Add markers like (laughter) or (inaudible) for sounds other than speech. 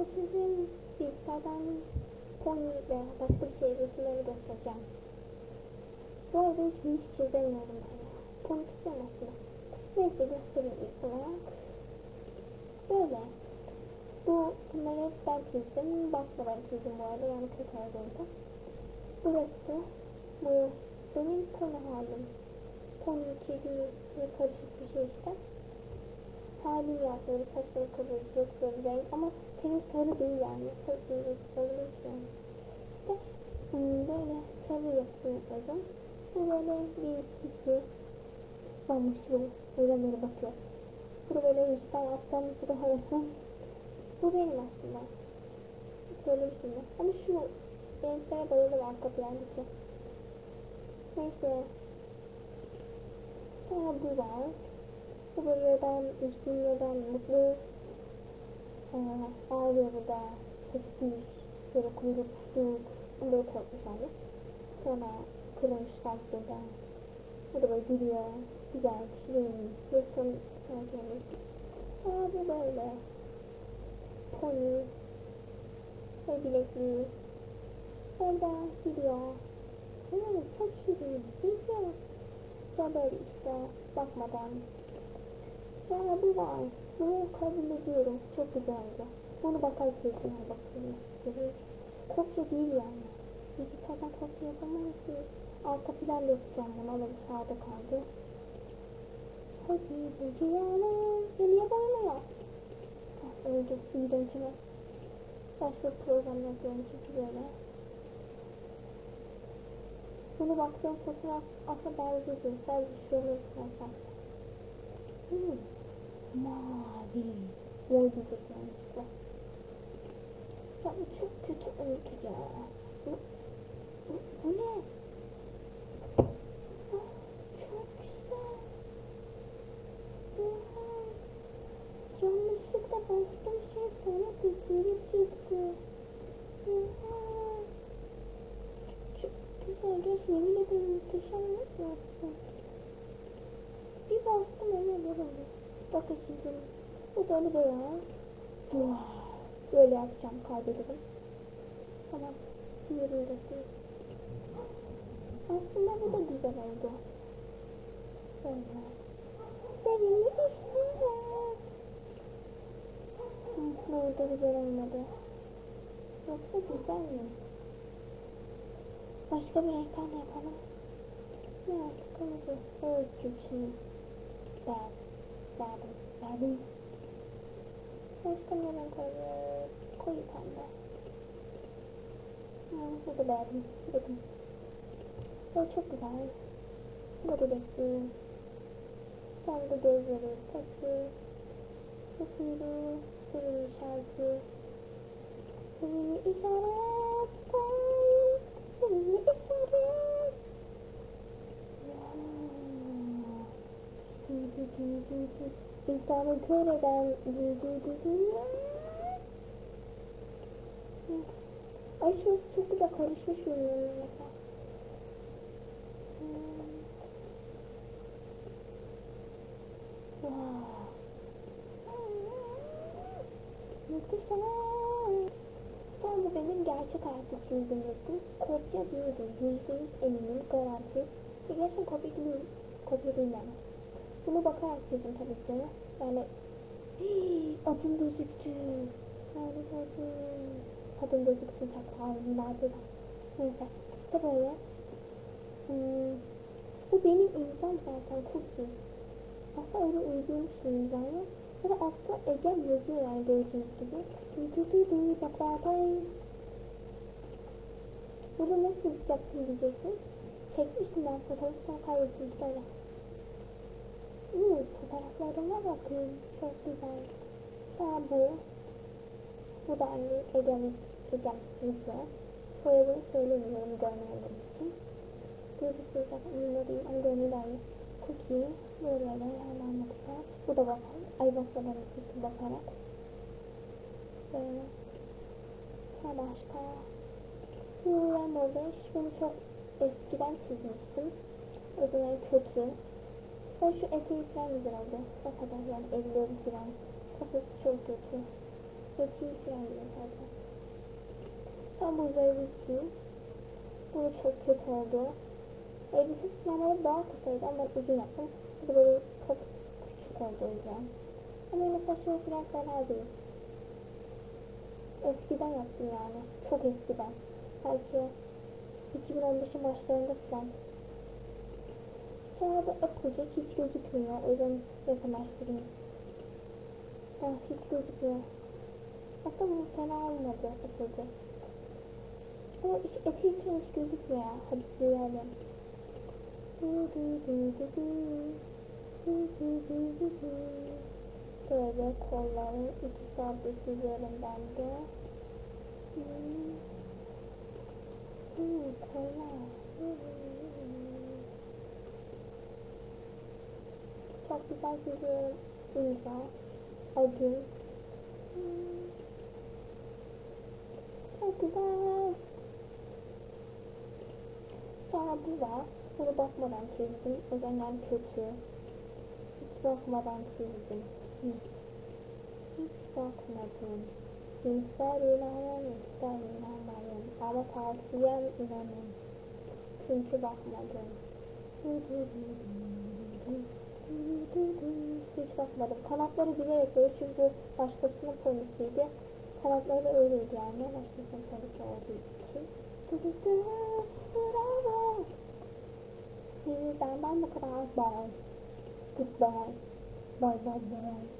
Şimdi sizin bilgisayardan pony ve başka bir şey resimleri göstereceğim. Bu arada hiç hiç çizemiyorum ben ya. Pony çiziyorum aslında. Neyse göstereyim ilk olarak. Böyle. Bu bunları hep ben çizdim. Bakmadan çizdim bu arada yani kötü olduğunda. Burası bu benim pony halim. Pony kedi ve karışık bir şey işte. Halim yapıyorum. Saçları kıvırcık renk ama tenim sarı değil yani. Sarı sarı yani. İşte hmm, böyle sarı yapıyorum. Bu böyle bir kişi ıslanmış böyle. Böyle bakıyor. Bu böyle üstten alttan bu da havasın. Bu benim aslında. Söylemiştim de. Ama şu renklere bayıldım arka plandaki. Neyse. Sonra bu var. Bu böyle neden üzgün neden mutlu. Ee, ağlıyor burada. Sessiz. Böyle kuyruk, kuyruk. Böyle korkmuş yani. Sonra kırılmış kalktığında. Bu da böyle gülüyor. Güzel, şirin. Son, sonra gelmiş. Sonra bu böyle. Pony. Ve bilekli. Orada gülüyor. Hmm, çok şirin. Güzel. Sonra böyle işte bakmadan. Sonra bu var. Bunu kabul ediyorum. Çok güzeldi. Bunu bakarak çizmeye bakıyorum. Kopya değil yani. Bilgisayardan kopya yapamam ki. Arka plan yapacağım bunu. Ama bir sağda kaldı. Hadi bu dünyanın geriye bağlıyor. Öldü. İğrençime. Başka program yapıyorum çünkü böyle. Bunu baktığım fotoğraf aslında benziyor. Sadece şöyle yapacağım. Hmm. Mavi. Diyecek yani işte. Ya bu çok kötü oldu ya. Bu, bu, bu ne? Ah, çok şey çıktı. Çok güzel. Gerçi yemin ederim muhteşem nasıl yapsın? Bir bastım öyle böyle oldu. Bakın şimdi. Bu da öyle beyaz. Wow. Böyle yapacağım kaydederim. Tamam. Diğerini göstereyim. Aslında bu da güzel oldu. Böyle. Sevimli ne oldu güzel olmadı. Yoksa güzel mi? Başka bir de yapalım. Ne artık kırmızı. Evet çünkü. Verdim. Başka ne renk olur? Koyu pembe. Ha, bu da verdim. Bakın. Bu çok güzel. Bu da. Sen de gözleri. Bu kuyruğu. Kuyruğu işareti. Kuyruğu işaret. Kuyruğu işaret. İnsanı kör eden Ay şurası çok güzel karışmış. Wow. Muhteşem. Sonra bu benim gerçek çizdiğim resim. Kopya değildi. Yüzde yüz eminim. Garanti. Gerçekten kopya değil. Kopya değil yani. Bunu bakarak çizdim tabii ki. Yani hii, (gasps) adım gözüktü. Harika adım. Adım gözüksün çok. Nerede de. Neyse. İşte böyle. Hmm. Bu benim imzam zaten. Cookie. Aslında öyle uydurmuşum imzayı. Ve altta Ege yazıyor yani gördüğünüz gibi. Du du du du bak bak bak. Bunu nasıl yaptım diyeceksin. Çekmiştim ben fotoğrafı sonra kaybettim böyle. Fotoğraflarıma bakın. Çok güzel. Sonra bu. Bu da anne Ege'nin Ege'm yüzü. Soyadını söylemiyorum görmeyenler için. Zaten ünlü değil gönül aynı. Cookie. Böyle böyle bakacağız. Bu da bakalım. Ay bakalım. Üstü bakarak. Böyle. Sonra başka. Dash. Bunu çok eskiden çizmiştim. O zaman kötü. Ben şu eteği falan güzel oldu. O kadar yani elleri falan. Kafası çok kötü. Kötüyü falan bile zaten. Son buzları bitireyim. Bu çok kötü oldu. Elbise sınavları daha kısaydı ama uzun yaptım. Bu da böyle çok küçük oldu o yüzden. Ama yine saçları falan fena. Eskiden yaptım yani. Çok eskiden. Belki 2015'in başlarında falan. Sonra da akılcı hiç gözükmüyor. O yüzden yakınlaştırayım. Ha, hiç gözükmüyor. Aslında bu fena olmadı akılcı. Ama hiç falan hiç gözükmüyor. Hadi sürelim. Böyle kolları iki sabit üzerinden de. Hmm, kollar. Hmm. Güzel çiziyorum. İmza. Adım. Çok güzel. Sonra bu var. Bunu bakmadan çizdim. Yani kötü. Hiç bakmadan çizdim. Hiç bakmadım. İster inanın, ister inanmayın. Ama tavsiyem inanın. Çünkü bakmadım. (laughs) Hiç bakmadım. Kanatları bilerek böyle çünkü başkasının polisiydi. Kanatları da öyleydi yani. Başkasının polisi olduğu için. Bravo. Benden bu kadar. Bye. Goodbye. Bye bye bye.